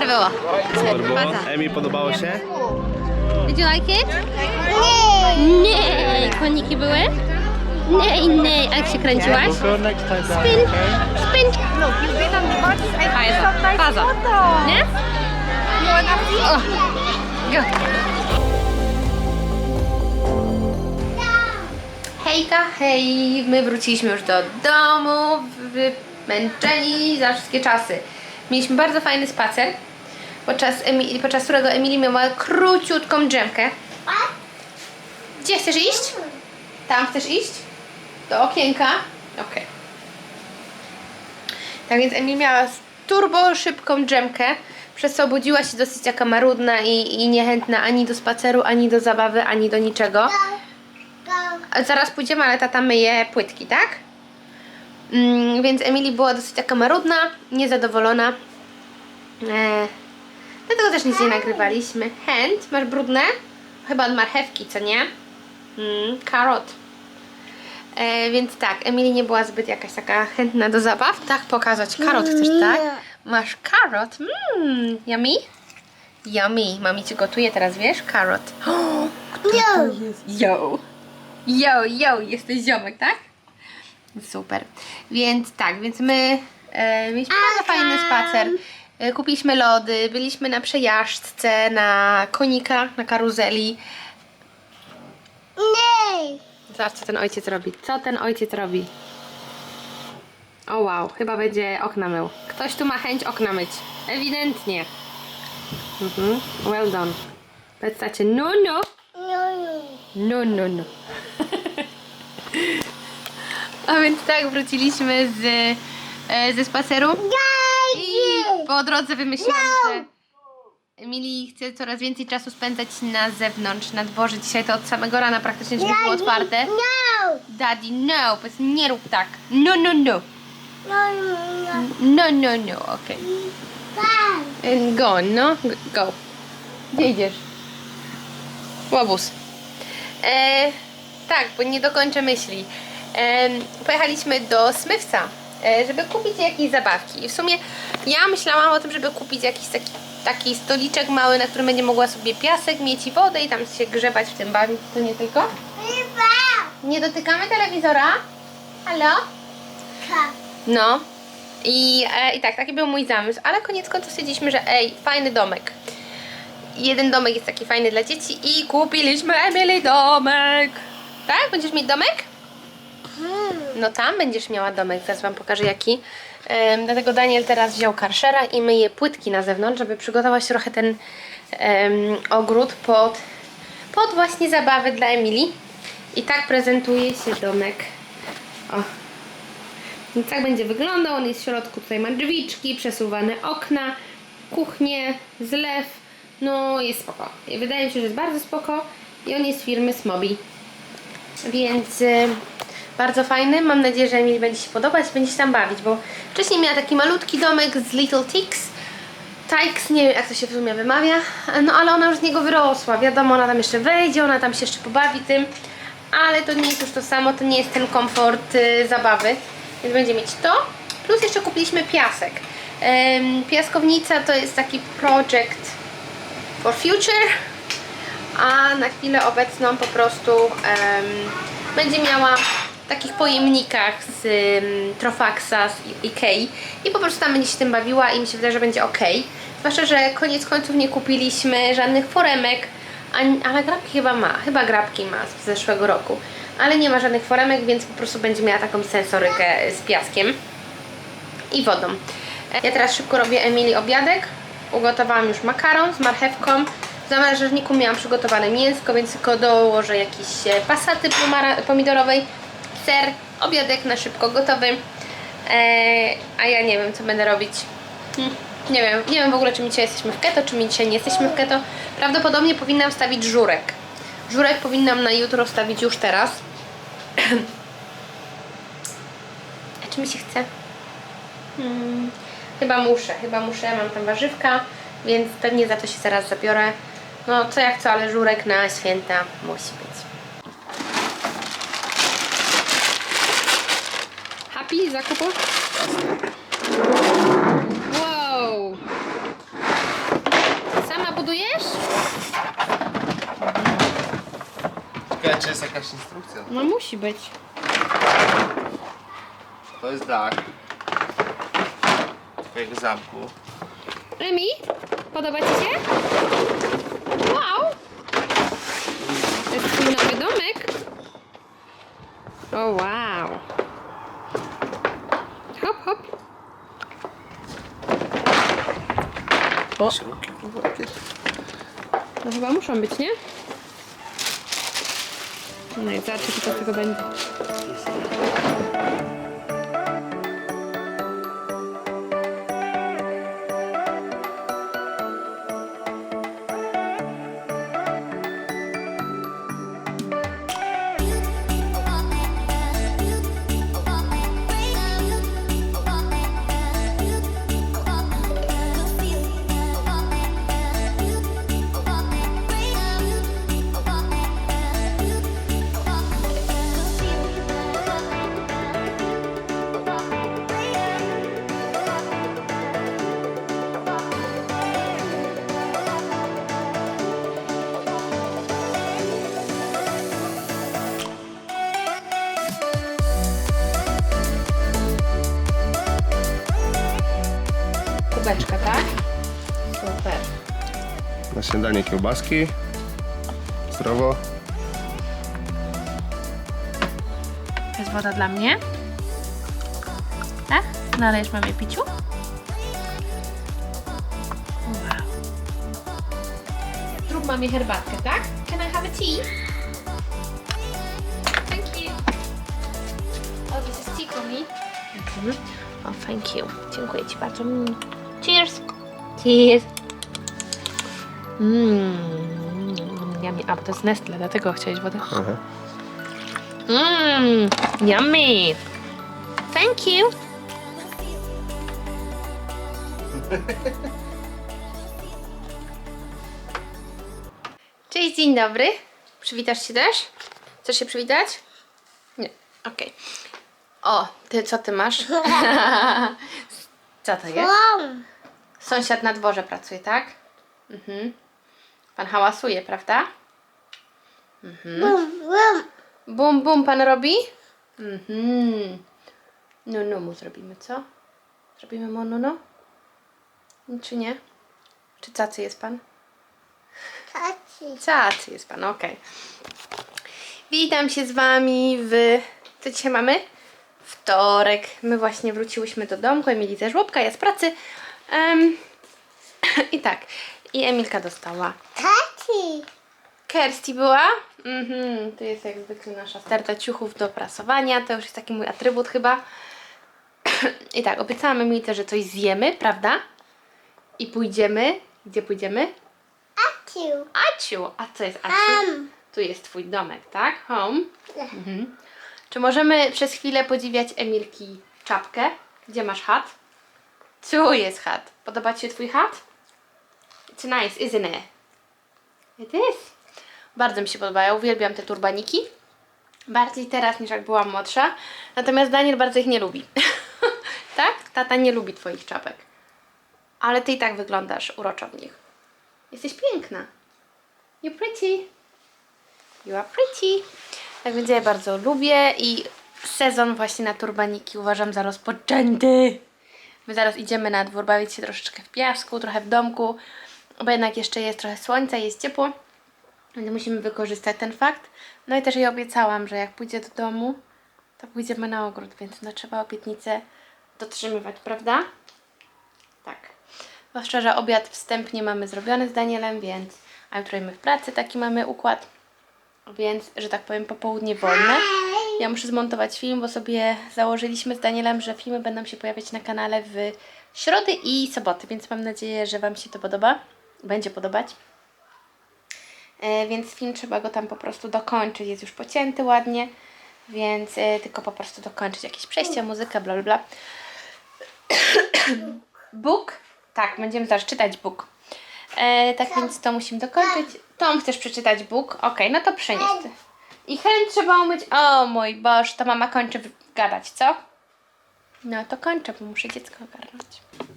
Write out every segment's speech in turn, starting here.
Super było. Super było. Emi, podobało się? Did you like it? Nie. Koniki były? Nie, nie. A jak się kręciłaś? down, Spin. Spin. Faza. Faza. Nie? O. Go. Hejka, hej! My wróciliśmy już do domu, wymęczeni za wszystkie czasy. Mieliśmy bardzo fajny spacer, podczas, Emi- podczas którego Emily miała króciutką drzemkę. Gdzie chcesz iść? Tam chcesz iść? Do okienka? Okej. Tak więc Emil miała turbo szybką drzemkę, przez co obudziła się dosyć taka marudna i, i niechętna ani do spaceru, ani do zabawy, ani do niczego. A Zaraz pójdziemy, ale tata myje płytki, tak? Mm, więc Emily była dosyć taka marudna, niezadowolona. E, dlatego też nic nie nagrywaliśmy. Hand, masz brudne? Chyba od marchewki, co nie? Mm, karot. E, więc tak, Emily nie była zbyt jakaś taka chętna do zabaw. Tak, pokazać. Karot chcesz, tak? Masz karot. Mmm, yummy? Yummy. Mami ci gotuje teraz, wiesz? Karot. to jest? Yo. Yo, yo, jesteś ziomek, tak? Super. Więc tak, więc my e, mieliśmy bardzo fajny spacer. E, kupiliśmy lody, byliśmy na przejażdżce, na konika, na karuzeli. Zobacz, co ten ojciec robi. Co ten ojciec robi? O wow, chyba będzie okna mył. Ktoś tu ma chęć okna myć. Ewidentnie. Mhm. Well done. Powiedz tacie, no, no. No, no, no. A więc tak, wróciliśmy z, e, ze spaceru. I po drodze wymyśliłam, że Emily chce coraz więcej czasu spędzać na zewnątrz, na dworze. Dzisiaj to od samego rana praktycznie drzwi było otwarte. Daddy, no, powiedz, nie rób tak. No, no, no. No, no, no, okej. Okay. Go, no, go. Gdzie idziesz? Łobuz. E, tak, bo nie dokończę myśli. E, pojechaliśmy do Smywca, żeby kupić jakieś zabawki. I w sumie ja myślałam o tym, żeby kupić jakiś taki, taki stoliczek mały, na którym będzie mogła sobie piasek mieć i wodę i tam się grzebać w tym bawić. To nie tylko? Nie dotykamy telewizora? Halo? No. I, e, I tak, taki był mój zamysł, ale koniec końców stwierdziliśmy, że ej, fajny domek. Jeden domek jest taki fajny dla dzieci i kupiliśmy Emily domek. Tak? Będziesz mieć domek? No tam będziesz miała domek, zaraz wam pokażę jaki. Em, dlatego Daniel teraz wziął karszera i myje płytki na zewnątrz, żeby przygotować trochę ten em, ogród pod, pod właśnie zabawy dla Emilii. I tak prezentuje się domek. O, więc tak będzie wyglądał. On jest w środku, tutaj ma drzwiczki, przesuwane okna, kuchnię, zlew. No jest spoko. I Wydaje mi się, że jest bardzo spoko. I on jest firmy Smobi. Więc bardzo fajny. Mam nadzieję, że Emil będzie się podobać, będzie się tam bawić, bo wcześniej miała taki malutki domek z Little Ticks. Tykes, nie wiem jak to się w sumie wymawia, no ale ona już z niego wyrosła. Wiadomo, ona tam jeszcze wejdzie, ona tam się jeszcze pobawi tym, ale to nie jest już to samo, to nie jest ten komfort y, zabawy. Więc będzie mieć to. Plus jeszcze kupiliśmy piasek. Ym, piaskownica to jest taki project for future, a na chwilę obecną po prostu em, będzie miała takich pojemnikach z ym, Trofaxa, z Ikei i po prostu tam będzie się tym bawiła i mi się wydaje, że będzie ok. Zwłaszcza, że koniec końców nie kupiliśmy żadnych foremek, ani, ale grabki chyba ma, chyba grabki ma z zeszłego roku, ale nie ma żadnych foremek, więc po prostu będzie miała taką sensorykę z piaskiem i wodą. Ja teraz szybko robię Emilii obiadek. Ugotowałam już makaron z marchewką. W zamrażarniku miałam przygotowane mięsko, więc tylko dołożę jakieś e, pasaty pomidorowej, ser, obiadek na szybko gotowy. Eee, a ja nie wiem, co będę robić. Hm, nie wiem, nie wiem w ogóle, czy my dzisiaj jesteśmy w keto, czy my dzisiaj nie jesteśmy w keto. Prawdopodobnie powinnam wstawić żurek. Żurek powinnam na jutro wstawić już teraz. A czy mi się chce? Hmm, chyba muszę, chyba muszę, mam tam warzywka, więc pewnie za to się zaraz zabiorę. No co jak co, ale żurek na święta musi być. Kapi, zakupo? Wow! Sama budujesz? Czekaj, czy jest jakaś instrukcja? No musi być. To jest dach. Twojego zamku. Emi, podoba Ci się? Wow! To jest twój nowy domek. O, wow. O, Śrubki. no chyba muszą być, nie? No i zobaczcie, co z tego będzie. Śniadanie kiełbaski. Zdrowo. To jest woda dla mnie. Tak? Nalejesz mamie piciu? Wow. Zrób mamie herbatkę, tak? Can I have a tea? Thank you. Oh, this is tea for me. Mhm. Oh, thank you. Dziękuję Ci bardzo. Mm. Cheers. Cheers. Mmm. Yummy. A, bo to jest Nestle, dlatego chciałeś wodę. Aha. Mmm, yummy. Thank you. Cześć, dzień dobry. Przywitasz się też? Chcesz się przywitać? Nie, okej. O, ty co ty masz? co to jest? Sąsiad na dworze pracuje, tak? Mhm. Pan hałasuje, prawda? Bum, bum pan robi? Mhm. No, no mu zrobimy, co? Zrobimy mu no, no? Czy nie? Czy cacy jest pan? Cacy jest pan, okej. Witam się z wami w... Co dzisiaj mamy? Wtorek. My właśnie wróciłyśmy do domku. Emilii ze żłobka, ja z pracy. Em, I tak. I Emilka dostała Kersti była. Mhm, tu jest jak zwykle nasza sterta ciuchów do prasowania. To już jest taki mój atrybut chyba. I tak, obiecałam Emilce, że coś zjemy, prawda? I pójdziemy. Gdzie pójdziemy? Aciu! A co jest Aciu? Tu jest twój domek, tak? Home. Mhm. Czy możemy przez chwilę podziwiać Emilki czapkę? Gdzie masz chat? Tu jest chat. Podoba Ci się twój chat? It's nice, isn't it? It is. Bardzo mi się podobają. Uwielbiam te turbaniki. Bardziej teraz niż jak byłam młodsza. Natomiast Daniel bardzo ich nie lubi. tak? Tata nie lubi Twoich czapek. Ale Ty i tak wyglądasz uroczo w nich. Jesteś piękna. You're pretty. You are pretty. Tak więc ja je bardzo lubię i sezon właśnie na turbaniki uważam za rozpoczęty. My zaraz idziemy na dwór bawić się troszeczkę w piasku, trochę w domku, bo jednak jeszcze jest trochę słońca, jest ciepło. Więc musimy wykorzystać ten fakt. No i też jej obiecałam, że jak pójdzie do domu, to pójdziemy na ogród, więc no trzeba obietnicę dotrzymywać, prawda? Tak. Bo szczerze, obiad wstępnie mamy zrobiony z Danielem, więc a jutro my w pracy taki mamy układ. Więc, że tak powiem, popołudnie wolne. Ja muszę zmontować film, bo sobie założyliśmy z Danielem, że filmy będą się pojawiać na kanale w środy i soboty, więc mam nadzieję, że Wam się to podoba. Będzie podobać. E, więc film trzeba go tam po prostu dokończyć. Jest już pocięty ładnie, więc e, tylko po prostu dokończyć jakieś przejścia, muzykę, bla bla bla. Book? Tak, będziemy zaraz czytać book. E, tak więc to musimy dokończyć. Tom, chcesz przeczytać book? Okej, no to przynieś. ty. I chęć trzeba umyć. O mój Boż, to mama kończy gadać, co? No to kończę, bo muszę dziecko ogarnąć.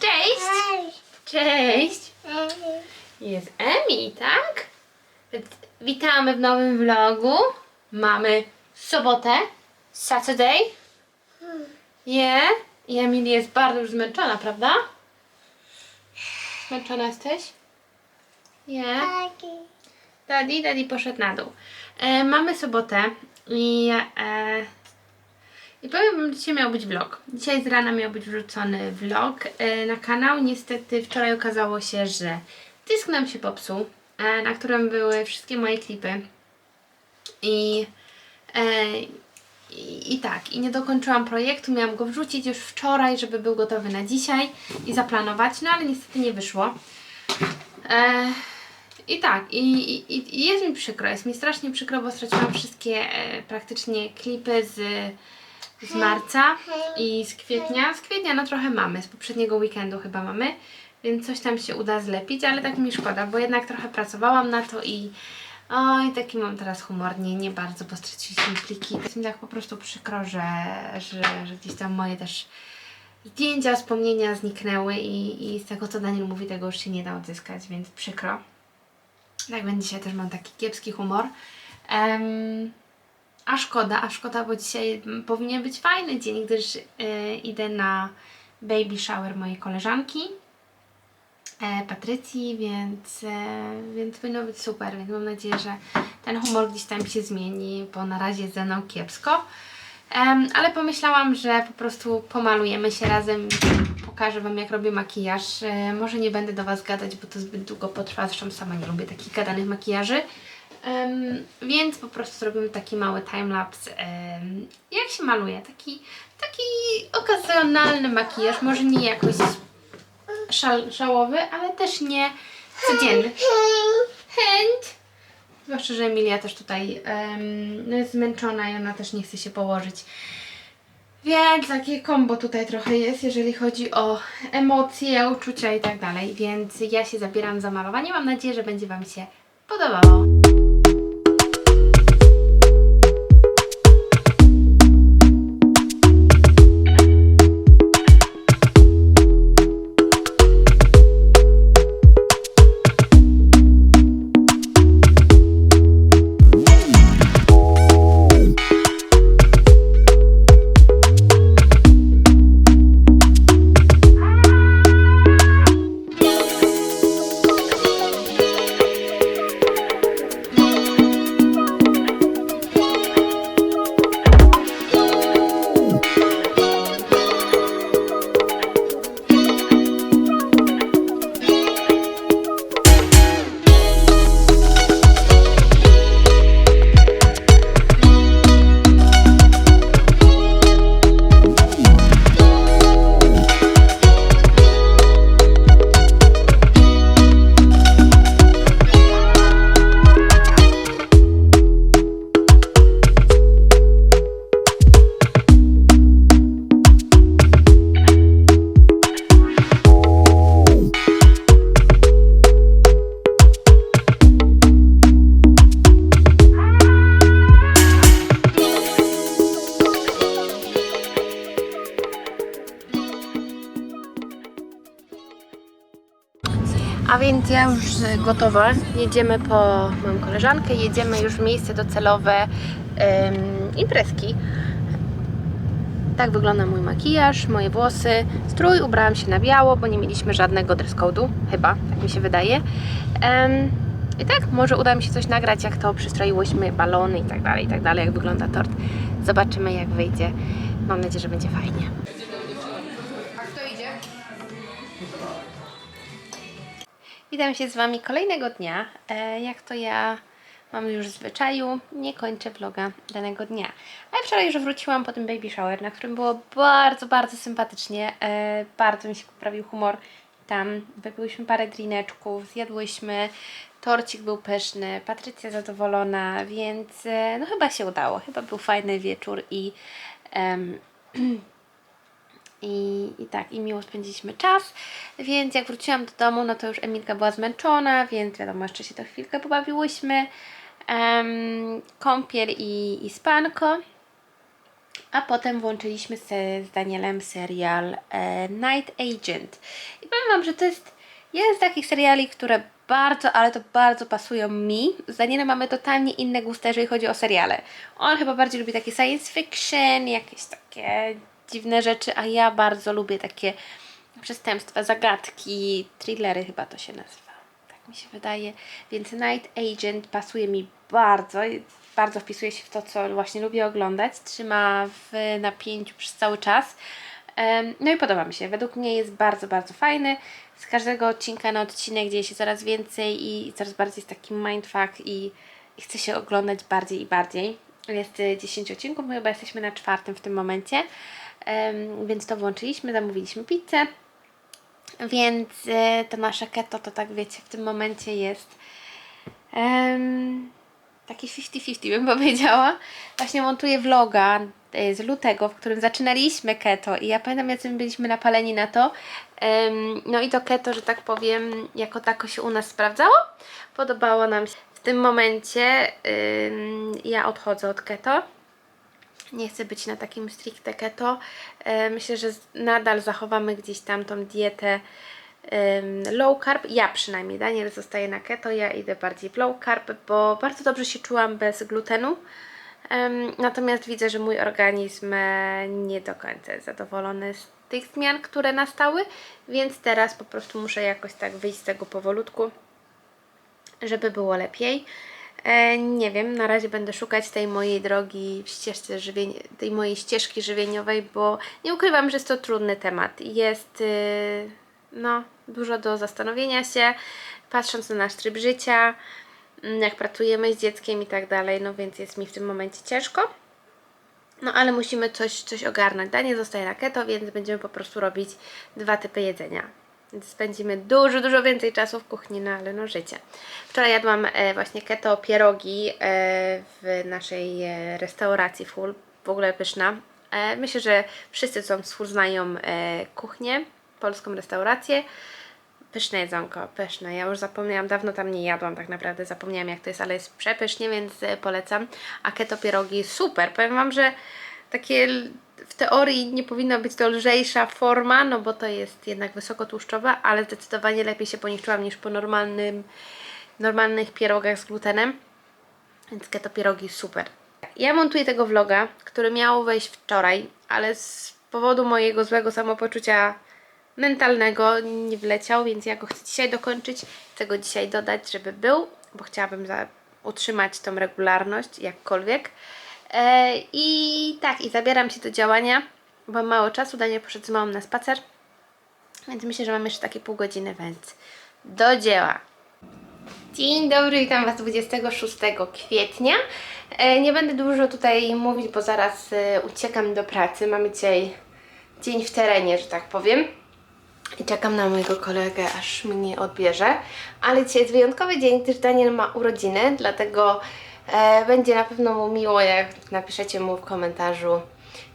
Cześć! Cześć! Jest Emi, tak? Witamy w nowym vlogu. Mamy sobotę, Saturday. Yeah. I Emily jest bardzo już zmęczona, prawda? Zmęczona jesteś? Yeah. Daddy, daddy poszedł na dół. E, mamy sobotę i, e, i powiem wam, dzisiaj miał być vlog. Dzisiaj z rana miał być wrzucony vlog e, na kanał. Niestety wczoraj okazało się, że dysk nam się popsuł, e, na którym były wszystkie moje klipy. I, e, i, I tak, i nie dokończyłam projektu, miałam go wrzucić już wczoraj, żeby był gotowy na dzisiaj i zaplanować, no ale niestety nie wyszło. I tak, i, i, i jest mi przykro, jest mi strasznie przykro, bo straciłam wszystkie praktycznie klipy z, z marca i z kwietnia. Z kwietnia no trochę mamy, z poprzedniego weekendu chyba mamy, więc coś tam się uda zlepić, ale tak mi szkoda, bo jednak trochę pracowałam na to i oj, taki mam teraz humor, nie, nie bardzo, bo straciliśmy pliki. Jest mi tak po prostu przykro, że, że, że gdzieś tam moje też zdjęcia, wspomnienia zniknęły i, i z tego co Daniel mówi, tego już się nie da odzyskać, więc przykro. Tak, więc dzisiaj też mam taki kiepski humor. Em, a szkoda, a szkoda, bo dzisiaj mm, powinien być fajny dzień, gdyż y, idę na baby shower mojej koleżanki e, Patrycji, więc, e, więc powinno być super, więc mam nadzieję, że ten humor gdzieś tam się zmieni, bo na razie jest ze mną kiepsko. Em, ale pomyślałam, że po prostu pomalujemy się razem, pokażę Wam jak robię makijaż. E, może nie będę do Was gadać, bo to zbyt długo potrwa, zresztą sama nie lubię takich gadanych makijaży. Em, więc po prostu zrobimy taki mały timelapse, em, jak się maluje, taki, taki okazjonalny makijaż, może nie jakoś szal, szałowy, ale też nie codzienny. Chęć! Zwłaszcza, że Emilia też tutaj no jest zmęczona i ona też nie chce się położyć. Więc takie kombo tutaj trochę jest, jeżeli chodzi o emocje, uczucia i tak dalej. Więc ja się zabieram za malowanie. Mam nadzieję, że będzie Wam się podobało. Więc ja już gotowa. Jedziemy po moją koleżankę, jedziemy już w miejsce docelowe em, imprezki. Tak wygląda mój makijaż, moje włosy, strój. Ubrałam się na biało, bo nie mieliśmy żadnego dress code'u, chyba, tak mi się wydaje. Em, I tak, może uda mi się coś nagrać, jak to przystroiłyśmy, balony i tak dalej, i tak dalej, jak wygląda tort. Zobaczymy, jak wyjdzie. Mam nadzieję, że będzie fajnie. Witam się z Wami kolejnego dnia. E, jak to ja mam już w zwyczaju, nie kończę vloga danego dnia. Ale wczoraj już wróciłam po tym baby shower, na którym było bardzo, bardzo sympatycznie. E, bardzo mi się poprawił humor. Tam wypiłyśmy parę drineczków, zjadłyśmy, torcik był pyszny, Patrycja zadowolona, więc e, no chyba się udało. Chyba był fajny wieczór i em, i, I tak, i miło spędziliśmy czas, więc jak wróciłam do domu, no to już Emilka była zmęczona, więc wiadomo, jeszcze się to chwilkę pobawiłyśmy. Em, kąpiel i, i spanko. A potem włączyliśmy se z Danielem serial e, Night Agent. I powiem Wam, że to jest jeden z takich seriali, które bardzo, ale to bardzo pasują mi. Z Danielem mamy totalnie inne gusty, jeżeli chodzi o seriale. On chyba bardziej lubi takie science fiction, jakieś takie dziwne rzeczy, a ja bardzo lubię takie przestępstwa, zagadki, thrillery chyba to się nazywa. Tak mi się wydaje. Więc Night Agent pasuje mi bardzo. Bardzo wpisuje się w to, co właśnie lubię oglądać. Trzyma w napięciu przez cały czas. No i podoba mi się. Według mnie jest bardzo, bardzo fajny. Z każdego odcinka na odcinek dzieje się coraz więcej i coraz bardziej jest taki mindfuck i, i chce się oglądać bardziej i bardziej. Jest y, 10 odcinków, my chyba jesteśmy na czwartym w tym momencie, więc to włączyliśmy, zamówiliśmy pizzę. Więc e, to nasze keto to tak wiecie, w tym momencie jest em, taki 50-50 bym powiedziała. Właśnie montuję vloga e, z lutego, w którym zaczynaliśmy keto i ja pamiętam jacy my byliśmy napaleni na to. Em, no i to keto, że tak powiem, jako tako się u nas sprawdzało. Podobało nam się. W tym momencie em, ja odchodzę od keto. Nie chcę być na takim stricte keto. E, Myślę, że nadal zachowamy gdzieś tam tą dietę low carb. Ja przynajmniej, Daniel zostaje na keto, ja idę bardziej w low carb, bo bardzo dobrze się czułam bez glutenu. Natomiast widzę, że mój organizm e, nie do końca jest zadowolony z tych zmian, które nastały, więc teraz po prostu muszę jakoś tak wyjść z tego powolutku żeby było lepiej. E, nie wiem, na razie będę szukać tej mojej drogi w ścieżce żywień, tej mojej ścieżki żywieniowej, bo nie ukrywam, że jest to trudny temat. Jest y, no, dużo do zastanowienia się, patrząc na nasz tryb życia, mm, jak pracujemy z dzieckiem i tak dalej, no więc jest mi w tym momencie ciężko. No ale musimy coś, coś ogarnąć. Danie zostaje na keto, więc będziemy po prostu robić dwa typy jedzenia. Spędzimy dużo, dużo więcej czasu w kuchni, no ale no życie. Wczoraj jadłam e, właśnie keto pierogi e, w naszej e, restauracji full, w ogóle pyszna. Myślę, że wszyscy co z full znają kuchnię, polską restaurację. Pyszne jedzonko, pyszne. Ja już zapomniałam, dawno tam nie jadłam tak naprawdę, zapomniałam jak to jest, ale jest przepysznie, więc polecam. A keto pierogi super. Powiem Wam, że takie w teorii nie powinna być to lżejsza forma, no bo to jest jednak wysokotłuszczowe, ale zdecydowanie lepiej się po nich czułam niż po normalnym, normalnych pierogach z glutenem. Więc keto pierogi super. Ja montuję tego vloga, który miał wejść wczoraj, ale z powodu mojego złego samopoczucia mentalnego nie wleciał, więc ja go chcę dzisiaj dokończyć. Chcę go dzisiaj dodać, żeby był, bo chciałabym utrzymać tą regularność jakkolwiek. E, I tak, i zabieram się do działania, mam mało czasu. Daniel poszedł z na spacer, więc myślę, że mam jeszcze takie pół godziny, więc do dzieła. Dzień dobry, witam Was 26 kwietnia. E, Nie będę dużo tutaj mówić, bo zaraz e, uciekam do pracy. Mamy dzisiaj dzień w terenie, że tak powiem. I czekam na mojego kolegę, aż mnie odbierze. Ale dzisiaj jest wyjątkowy dzień, gdyż Daniel ma urodziny, dlatego będzie na pewno mu miło, jak napiszecie mu w komentarzu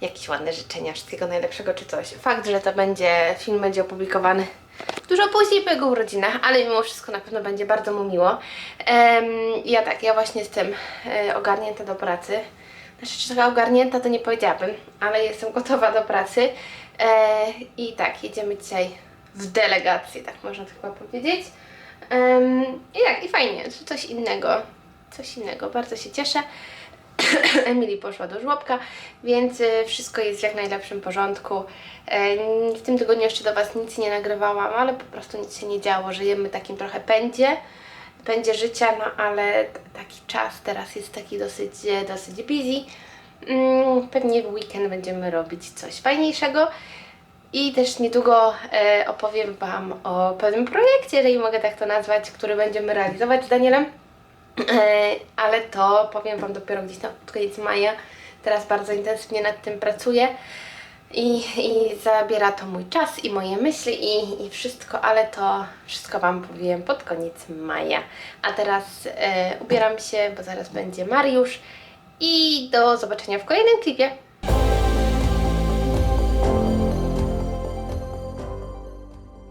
jakieś ładne życzenia, wszystkiego najlepszego czy coś. Fakt, że to będzie, film będzie opublikowany dużo później po jego urodzinach, ale mimo wszystko na pewno będzie bardzo mu miło. Ja tak, ja właśnie jestem e, ogarnięta do pracy. Znaczy, czy taka ogarnięta to nie powiedziałabym, ale jestem gotowa do pracy. E, I tak, jedziemy dzisiaj w delegacji, tak można chyba powiedzieć. I tak, i fajnie, coś innego, coś innego, bardzo się cieszę. Emily poszła do żłobka, więc e, wszystko jest w jak najlepszym porządku. E, W tym tygodniu jeszcze do Was nic nie nagrywałam, ale po prostu nic się nie działo. Żyjemy takim trochę pędzie, pędzie życia, no ale taki czas teraz jest taki dosyć, e, dosyć busy. Mm, Pewnie w weekend będziemy robić coś fajniejszego. I też niedługo e, opowiem Wam o pewnym projekcie, jeżeli mogę tak to nazwać, który będziemy realizować z Danielem. E, ale to powiem Wam dopiero gdzieś na pod koniec maja. Teraz bardzo intensywnie nad tym pracuję i, i zabiera to mój czas i moje myśli i, i wszystko, ale to wszystko Wam powiem pod koniec maja. A teraz e, ubieram się, bo zaraz będzie Mariusz i do zobaczenia w kolejnym klipie.